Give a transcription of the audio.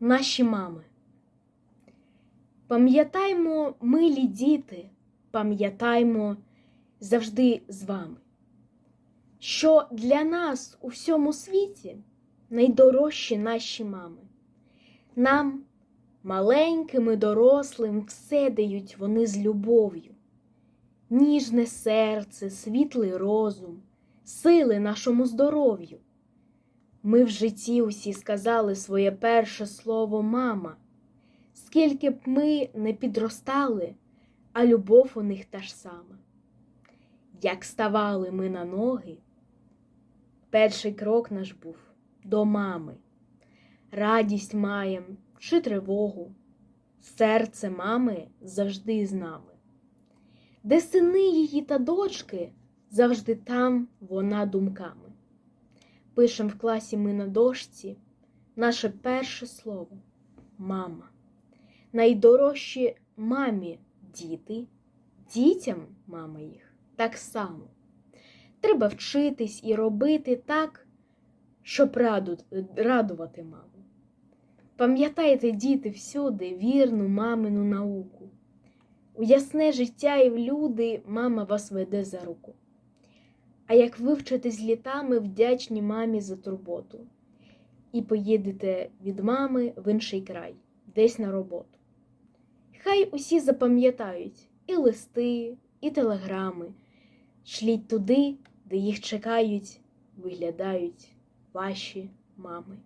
наші мами. Пам'ятаймо, милі діти, пам'ятаймо завжди з вами, що для нас у всьому світі найдорожчі наші мами. Нам, маленьким і дорослим, все дають вони з любов'ю, ніжне серце, світлий розум, сили нашому здоров'ю. Ми в житті усі сказали своє перше слово мама. Скільки б ми не підростали, а любов у них та ж сама. Як ставали ми на ноги, перший крок наш був до мами. Радість маєм чи тривогу, серце мами завжди з нами. Де сини її та дочки, завжди там вона думками. Пишем в класі ми на дошці наше перше слово мама. Найдорожчі мамі діти, дітям мама їх так само. Треба вчитись і робити так, щоб радувати маму. Пам'ятайте, діти, всюди вірну мамину науку. У ясне життя і в люди мама вас веде за руку. А як вивчитесь літами, вдячні мамі за турботу, і поїдете від мами в інший край, десь на роботу. Хай усі запам'ятають і листи, і телеграми, шліть туди, де їх чекають, виглядають ваші мами.